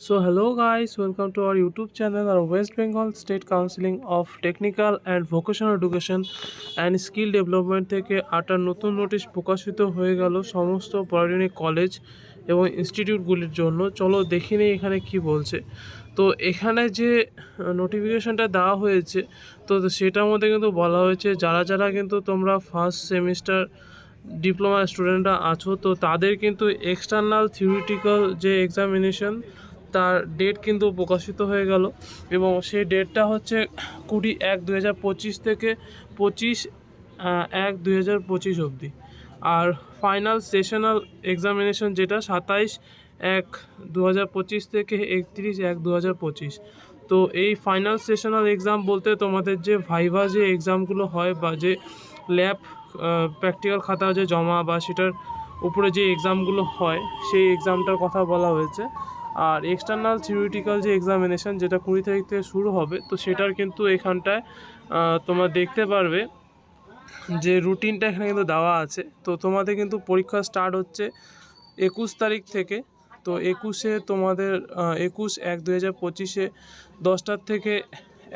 So hello guys, welcome to our YouTube channel, our West Bengal State Counseling of Technical and Vocational Education and Skill Development থেকে আটার নতুন notice প্রকাশিত হয়ে গেল সমস্ত polytechnic college এবং ইনস্টিটিউটগুলির জন্য। চলো দেখি নেই এখানে কি বলছে। তো এখানে যে নোটিফিকেশনটা দেওয়া হয়েছে তো সেটার মধ্যে কিন্তু বলা হয়েছে যারা যারা কিন্তু তোমরা ফার্স্ট সেমিস্টার ডিপ্লোমা স্টুডেন্টরা আছো তো তাদের কিন্তু এক্সটার্নাল থিওরিটিক্যাল যে এক্সামিনেশন তার ডেট কিন্তু প্রকাশিত হয়ে গেল এবং সেই ডেটটা হচ্ছে কুড়ি এক দু থেকে পঁচিশ এক দুই হাজার পঁচিশ অবধি। আর ফাইনাল সেশনাল এক্সামিনেশন যেটা সাতাইশ এক দু হাজার পঁচিশ থেকে একত্রিশ এক দু হাজার পঁচিশ। তো এই ফাইনাল সেশনাল এক্সাম বলতে তোমাদের যে ভাইভা যে এক্সামগুলো হয় বা যে ল্যাব প্র্যাকটিক্যাল খাতা যে জমা বা সেটার উপরে যে এক্সামগুলো হয়, সেই এক্সামটার কথা বলা হয়েছে। আর এক্সটার্নাল থিওরিটিক্যাল যে এক্সামিনেশন যেটা কুড়ি তারিখ থেকে শুরু হবে, তো সেটার কিন্তু এখানটায় তোমরা দেখতে পারবে যে রুটিনটা এখানে কিন্তু দেওয়া আছে। তো তোমাদের কিন্তু পরীক্ষা স্টার্ট হচ্ছে একুশ তারিখ থেকে। তো একুশে তোমাদের একুশ এক দু হাজার পঁচিশে দশটার থেকে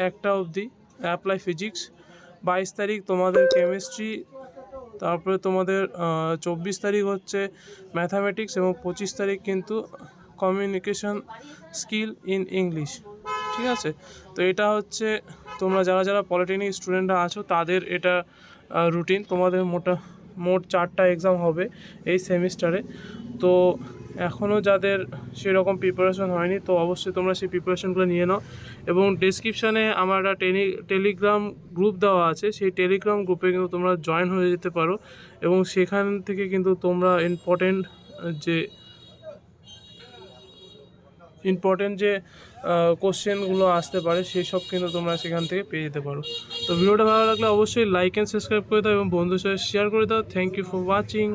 একটা অবধি অ্যাপ্লাই ফিজিক্স বাইশ তারিখ তোমাদের কেমিস্ট্রি তারপরে তোমাদের চব্বিশ তারিখ হচ্ছে ম্যাথামেটিক্স এবং পঁচিশ তারিখ কিন্তু কমিউনিকেশন স্কিল ইন ইংলিশ ঠিক আছে? তো এটা হচ্ছে তোমরা যারা যারা পলিটেকনিক স্টুডেন্টরা আছো, তাদের এটা রুটিন তোমাদের মোটা, মোট চারটা এক্সাম হবে এই সেমিস্টারে তো এখনও যাদের সেরকম প্রিপারেশন হয়নি, তো অবশ্যই তোমরা সেই প্রিপারেশনগুলো নিয়ে নাও। এবং ডিসক্রিপশানে আমার একটা টেলি টেলিগ্রাম গ্রুপ দেওয়া আছে। সেই টেলিগ্রাম গ্রুপে কিন্তু তোমরা জয়েন হয়ে যেতে পারো। এবং সেখান থেকে কিন্তু তোমরা ইম্পর্টেন্ট যে ইম্পর্টেন্ট যে কোশ্চেনগুলো আসতে পারে, সেই সব কিন্তু তোমরা সেখান থেকে পেয়ে যেতে পারো। তো ভিডিওটা ভালো লাগলে অবশ্যই লাইক অ্যান্ড সাবস্ক্রাইব করে দাও এবং বন্ধুর সাথে শেয়ার করে দাও। Thank you for watching